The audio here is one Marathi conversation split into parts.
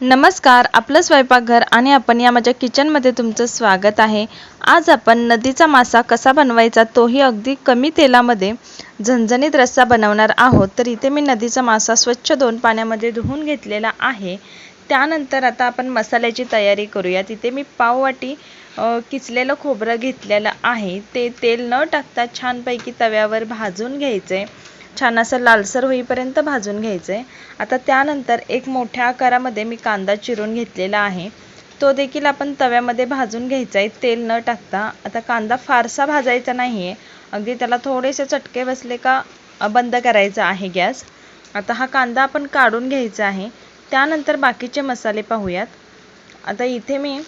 नमस्कार आपलं स्वयंपाकघर आणि आपण या माझ्या किचनमध्ये तुमचं स्वागत आहे. आज आपण नदीचा मासा कसा बनवायचा तोही अगदी कमी तेलामध्ये झणझणीत रस्सा बनवणार आहोत. तर इथे मी नदीचा मासा स्वच्छ दोन पाण्यामध्ये धुवून घेतलेला आहे. त्यानंतर आता आपण मसाल्याची तयारी करूया. तिथे मी पाववाटी किचलेलं खोबरं घेतलेलं आहे. ते तेल न टाकता छानपैकी तव्यावर भाजून घ्यायचं. आहे छान असं लालसर होईपर्यंत भाजून घ्यायचं. आहे आता त्यानंतर एक मोठ्या आकारामध्ये मी कांदा चिरून घेतलेला आहे. तो देखील आपण तव्यामध्ये भाजून घ्यायचा आहे तेल न टाकता. आता कांदा फारसा भाजायचा नाही आहे अगदी त्याला थोडेसे चटके बसले का बंद करायचा आहे गॅस. आता हा कांदा आपण काढून घ्यायचा आहे. त्यानंतर बाकीचे मसाले पाहूयात. आता इथे मी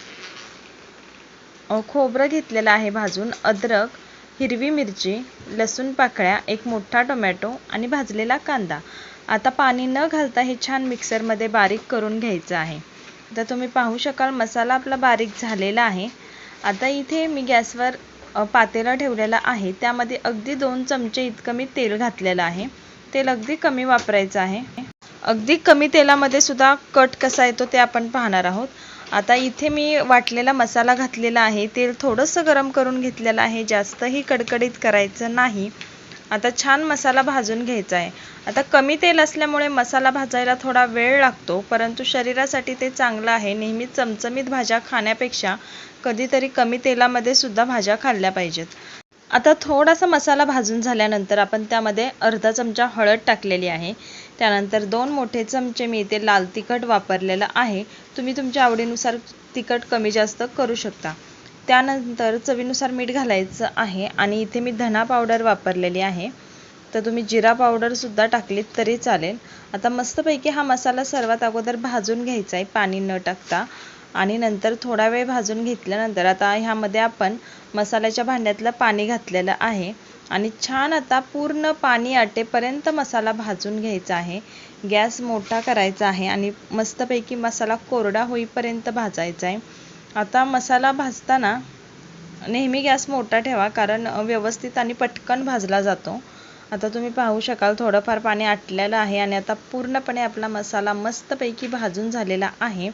खोबरं घेतलेलं आहे भाजून. अद्रक हिरवी मिरची लसूण पाकळ्या एक मोठा टोमॅटो आणि भाजलेला कांदा. आता पाणी न घालता हे छान मिक्सरमध्ये बारीक करून घ्यायचं आहे. आता तुम्ही पाहू शकाल मसाला आपला बारीक झालेला आहे. आता इथे मी गॅसवर पातेला पातेलं ठेवलेलं आहे. त्यामध्ये अगदी दोन चमचे इतकं मी तेल घातलेलं आहे. तेल अगदी कमी वापरायचं आहे. अगदी कमी तेलामध्ये सुद्धा कट कसा येतो ते आपण पाहणार आहोत. आता इथे मी वाटलेला मसाला घातलेला आहे. तेल थोडंसं गरम करून घेतलेलं आहे. जास्तही कडकडीत करायचं नाही. आता छान मसाला भाजून घ्यायचा आहे. आता कमी तेल असल्यामुळे मसाला भाजायला थोडा वेळ लागतो परंतु शरीरासाठी ते चांगलं आहे. नेहमी चमचमीत भाज्या खाण्यापेक्षा कधीतरी कमी तेलामध्ये सुद्धा भाज्या खाल्ल्या पाहिजेत. आता थोडासा मसाला भाजून झाल्यानंतर आपण त्यामध्ये अर्धा चमचा हळद टाकलेली आहे. त्यानंतर दोन मोठे चमचे मी इथे लाल तिखट वापरलेलं आहे. तुम्ही तुमच्या आवडीनुसार तिखट कमी जास्त करू शकता. त्यानंतर चवीनुसार मीठ घालायचं आहे आणि इथे मी धना पावडर वापरलेली आहे. तर तुम्ही जिरा पावडरसुद्धा टाकलीत तरी चालेल. आता मस्तपैकी हा मसाला सर्वात अगोदर भाजून घ्यायचा आहे. पाणी न टाकता. आणि नंतर थोडा वेळ भाजून घेतल्यानंतर आता ह्यामध्ये आपण मसाल्याच्या भांड्यातलं पाणी घातलेलं आहे. आणि छान आता पूर्ण पाणी आटेपर्यंत मसाला भाजून घ्यायचा आहे. गॅस मोठा करायचा आहे आणि मस्तपैकी मसाला कोरडा होईपर्यंत भाजायचा आहे. आता मसाला भाजताना नेहमी गॅस मोठा ठेवा कारण व्यवस्थित आणि पटकन भाजला जातो. आता तुम्ही पाहू शकाल थोडंफार पाणी आटलेलं आहे आणि आता पूर्णपणे आपला मसाला मस्तपैकी भाजून झालेला आहे.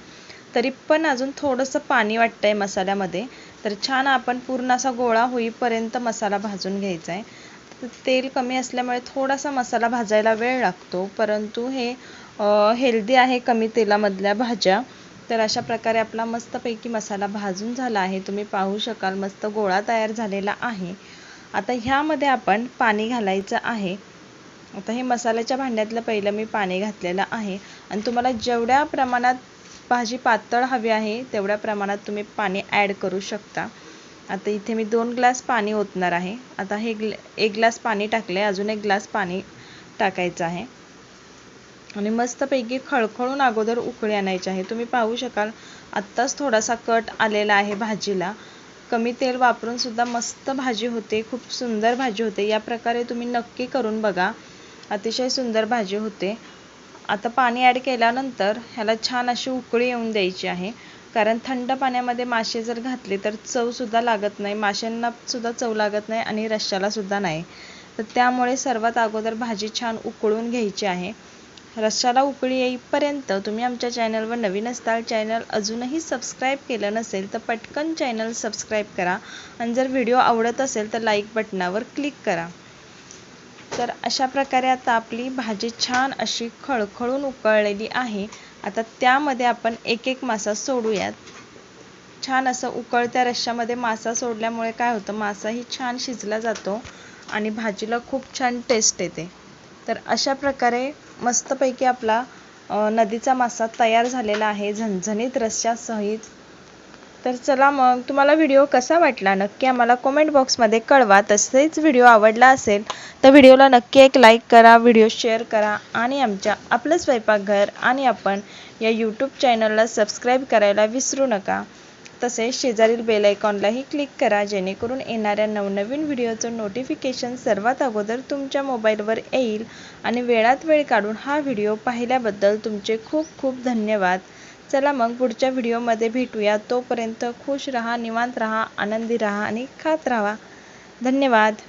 तरी पण अजून थोडंसं पाणी वाटतंय मसाल्यामध्ये. तर छान आपण पूर्ण असा गोळा होईपर्यंत मसाला भाजून घ्यायचा आहे तेल कमी असल्यामुळे थोडासा मसाला भाजायला वेळ लागतो. परंतु हे हेल्दी आहे कमी तेलामधल्या भाज्या. तर अशा प्रकारे आपला मस्तपैकी मसाला भाजून झाला आहे. तुम्ही पाहू शकाल मस्त गोळा तयार झालेला आहे. आता ह्यामध्ये आपण पाणी घालायचं आहे. आता हे मसाल्याच्या भांड्यातलं पहिलं मी पाणी घातलेलं आहे. आणि तुम्हाला जेवढ्या प्रमाणात भाजी पातळ हवी आहे तेवढ्या प्रमाणात तुम्ही पाणी ॲड करू शकता. आता इथे मी दोन ग्लास पाणी ओतणार आहे. आता हे ग्ल एक ग्लास पाणी टाकले अजून एक ग्लास पाणी टाकायचं आहे. आणि मस्तपैकी खळखळून अगोदर उकळी आणायची आहे. तुम्ही पाहू शकाल आत्ताच थोडासा कट आलेला आहे भाजीला. कमी तेल वापरून सुद्धा मस्त भाजी होते खूप सुंदर भाजी होते. या प्रकारे तुम्ही नक्की करून बघा. अतिशय सुंदर भाजी होते. आता पाणी ॲड केल्यानंतर ह्याला छान अशी उकळी येऊन द्यायची आहे. कारण थंड पाण्यामध्ये मासे जर घातले तर चवसुद्धा लागत नाही. माशांना सुद्धा चव लागत नाही आणि रश्श्यालासुद्धा नाही. तर त्यामुळे सर्वात अगोदर भाजी छान उकळून घ्यायची आहे. रश्श्याला उकळी येईपर्यंत तुम्ही आमच्या चॅनलवर नवीन असताल चॅनल अजूनही सबस्क्राईब केलं नसेल तर पटकन चॅनल सबस्क्राईब करा. आणि जर व्हिडिओ आवडत असेल तर लाईक बटनावर क्लिक करा. तर अशा प्रकारे आता आपली भाजी छान अशी खळखळून उकळलेली आहे. आता त्यामध्ये आपण एक एक मासा सोडूयात. छान असं उकळत्या रश्श्यामध्ये मासा सोडल्यामुळे काय होतं मासाही छान शिजला जातो आणि भाजीला खूप छान टेस्ट येते. तर अशा प्रकारे मस्तपैकी आपला नदीचा मासा तयार झालेला आहे. झणझणीत रश्श्यासहित तर चला मग तुम्हाला व्हिडिओ कसा वाटला? नक्की आम्हाला कॉमेंट बॉक्समध्ये कळवा. तसेच व्हिडिओ आवडला असेल तर व्हिडिओला नक्की एक लाईक करा व्हिडिओ शेअर करा आणि आमच्या आपलं स्वयंपाकघर आणि आपण या यूट्यूब चॅनलला सबस्क्राईब करायला विसरू नका. तसेच शेजारील बेल आयकॉनलाही क्लिक करा जेणेकरून येणाऱ्या नवनवीन व्हिडिओचं नोटिफिकेशन सर्वात अगोदर तुमच्या मोबाईलवर येईल आणि वेळात वेळ काढून हा व्हिडिओ पाहिल्याबद्दल तुमचे खूप खूप धन्यवाद. चला मग पुढच्या व्हिडिओमध्ये भेटूया. तोपर्यंत खुश रहा निवांत रहा आनंदी रहा आणि खात राहा. धन्यवाद.